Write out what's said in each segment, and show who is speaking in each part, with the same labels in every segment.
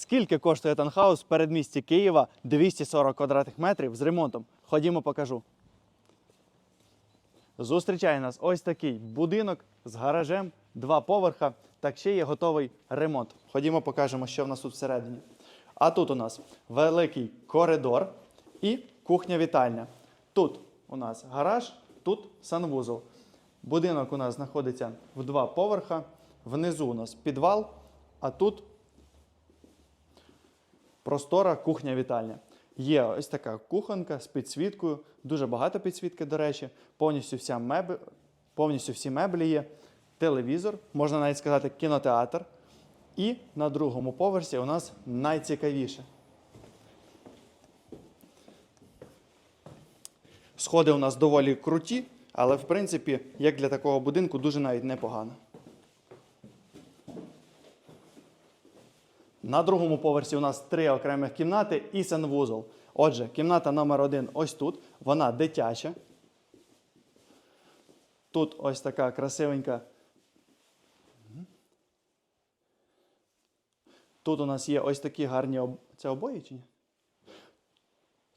Speaker 1: Скільки коштує танхаус в передмісті Києва 240 квадратних метрів з ремонтом? Ходімо, покажу. Зустрічає нас ось такий будинок з гаражем, два поверха, так ще є готовий ремонт. Ходімо, покажемо, що в нас тут всередині. А тут у нас великий коридор і кухня-вітальня. Тут у нас гараж, тут санвузол. Будинок у нас знаходиться в два поверха. Внизу у нас підвал, а тут простора кухня-вітальня. Є ось така кухонка з підсвіткою, дуже багато підсвітки, до речі, повністю, вся мебель, повністю всі меблі є, телевізор, можна навіть сказати, кінотеатр. І на другому поверсі у нас найцікавіше. Сходи у нас доволі круті, але в принципі, як для такого будинку, дуже навіть непогано. На другому поверсі у нас три окремих кімнати і санвузол. Отже, кімната номер один ось тут. Вона дитяча. Тут ось така красивенька. Тут у нас є ось такі гарні об... Це обої чи ні?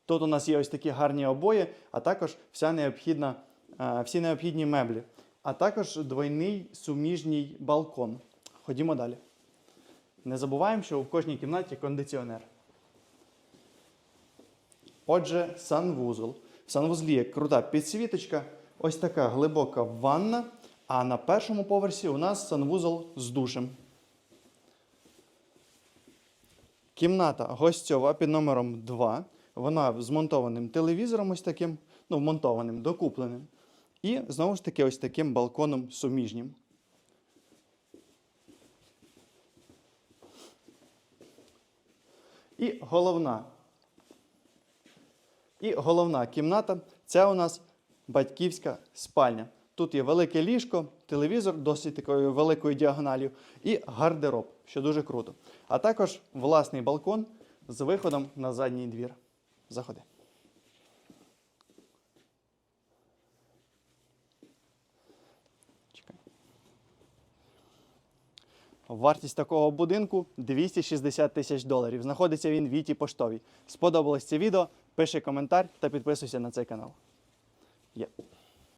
Speaker 1: Тут у нас є ось такі гарні обої, а також вся необхідна, е, всі необхідні меблі, а також двойний суміжній балкон. Ходімо далі. Не забуваємо, що в кожній кімнаті кондиціонер. Отже, санвузол. В санвузлі є крута підсвіточка, ось така глибока ванна, а на першому поверсі у нас санвузол з душем. Кімната гостьова під номером 2. Вона з монтованим телевізором, ось таким, ну, вмонтованим, докупленим. І знову ж таки, ось таким балконом суміжнім. І головна. І головна кімната це у нас батьківська спальня. Тут є велике ліжко, телевізор досить такою великою діагональю і гардероб, що дуже круто. А також власний балкон з виходом на задній двір. Заходи. Вартість такого будинку 260 тисяч доларів. Знаходиться він в Віті Поштовій. Сподобалось це відео? Пиши коментар та підписуйся на цей канал. Є.